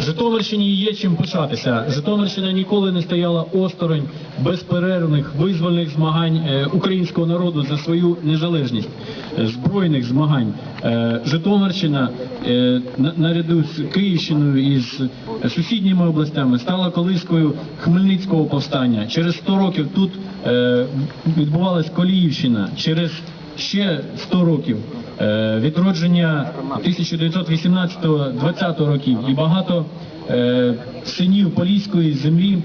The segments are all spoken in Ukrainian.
Житомирщині є чим пишатися. Житомирщина ніколи не стояла осторонь безперервних визвольних змагань е, українського народу за свою незалежність, збройних змагань. Е, Житомирщина е, на- наряду з Київщиною і з сусідніми областями стала колискою Хмельницького повстання. Через 100 років тут відбувалась Коліївщина. Через ще 100 років відродження 1918-20 років і багато е, синів поліської землі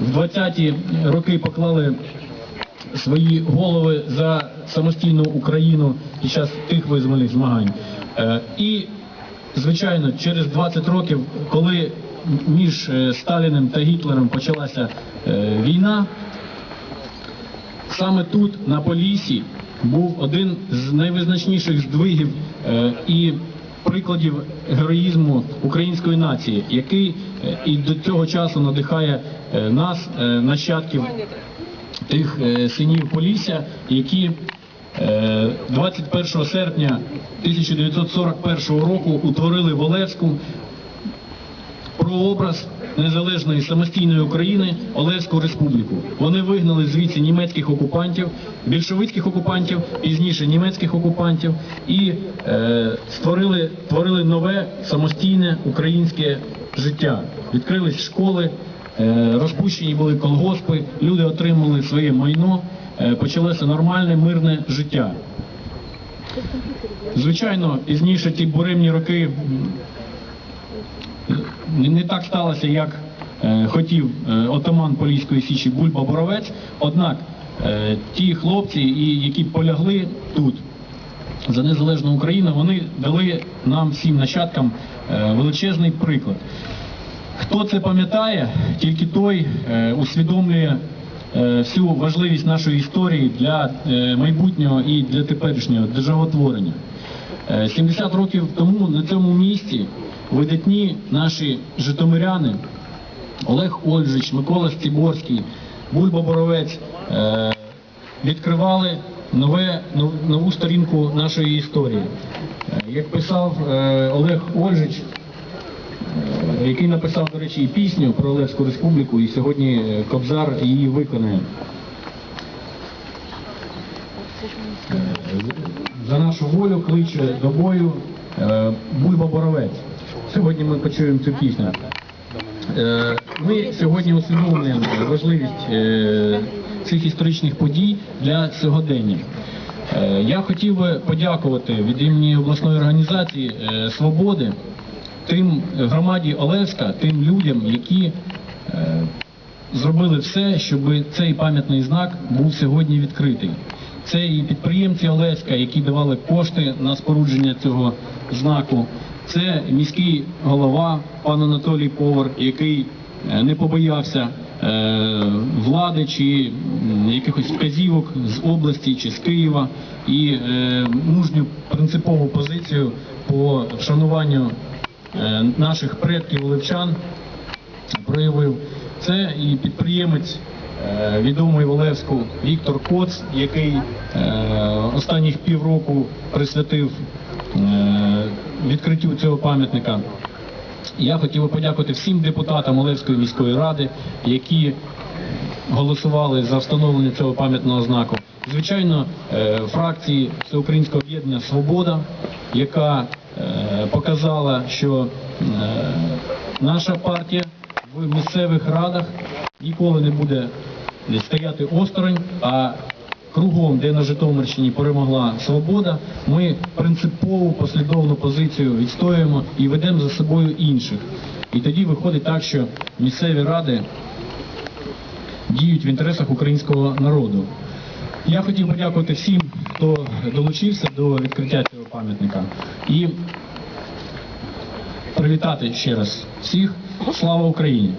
в 20-ті роки поклали свої голови за самостійну Україну під час тих визвольних змагань. Е, І, звичайно, через 20 років, коли між е, Сталіним та Гітлером почалася е, війна, Саме тут, на Поліссі, був один з найвизначніших здвигів е, і прикладів героїзму української нації, який е, і до цього часу надихає е, нас, нащадків тих синів Полісся, які е, 21 серпня 1941 року утворили Волевську прообраз незалежної самостійної України Олевську республіку. Вони вигнали звідси німецьких окупантів, більшовицьких окупантів, пізніше німецьких окупантів і е, створили творили нове самостійне українське життя. Відкрились школи, е, розпущені були колгоспи, люди отримали своє майно, е, почалося нормальне мирне життя. Звичайно, пізніше ті буремні роки не, так сталося, як е, хотів е, отаман Поліської січі Бульба Боровець. Однак е, ті хлопці, які полягли тут за незалежну Україну, вони дали нам всім нащадкам величезний приклад. Хто це пам'ятає, тільки той усвідомлює всю важливість нашої історії для майбутнього і для теперішнього державотворення. Е, 70 років тому на цьому місці видатні наші житомиряни Олег Ольжич, Микола Стіборський, Бульба Боровець е, відкривали нове, нов- нову сторінку нашої історії. Е, Як писав е, Олег Ольжич, який написав, до речі, пісню про Олевську республіку, і сьогодні Кобзар її виконає. За нашу волю кличе до бою Бульба Боровець. Сьогодні ми почуємо цю пісню. Е, Ми сьогодні усвідомлюємо важливість е, цих історичних подій для сьогодення. Е, Я хотів би подякувати від імені обласної організації Свободи тим громаді Олевська, тим людям, які зробили все, щоб цей пам'ятний знак був сьогодні відкритий. Це і підприємці Олевська, які давали кошти на спорудження цього знаку. Це міський голова пан Анатолій Повар, який е, не побоявся е, влади чи якихось вказівок з області чи з Києва і е, мужню принципову позицію по вшануванню наших предків левчан проявив. Це і підприємець відомий в Олевську Віктор Коц, який е, останніх півроку присвятив відкриттю цього пам'ятника. Я хотів би подякувати всім депутатам Олевської міської ради, які голосували за встановлення цього пам'ятного знаку. Звичайно, е, фракції Всеукраїнського об'єднання Свобода, яка е, показала, що е, наша партія в місцевих радах ніколи не буде стояти осторонь, а кругом, де на Житомирщині перемогла свобода, ми принципову послідовну позицію відстоюємо і ведемо за собою інших. І тоді виходить так, що місцеві ради діють в інтересах українського народу. Я хотів подякувати всім, хто долучився до відкриття цього пам'ятника. І привітати ще раз всіх. Слава Україні!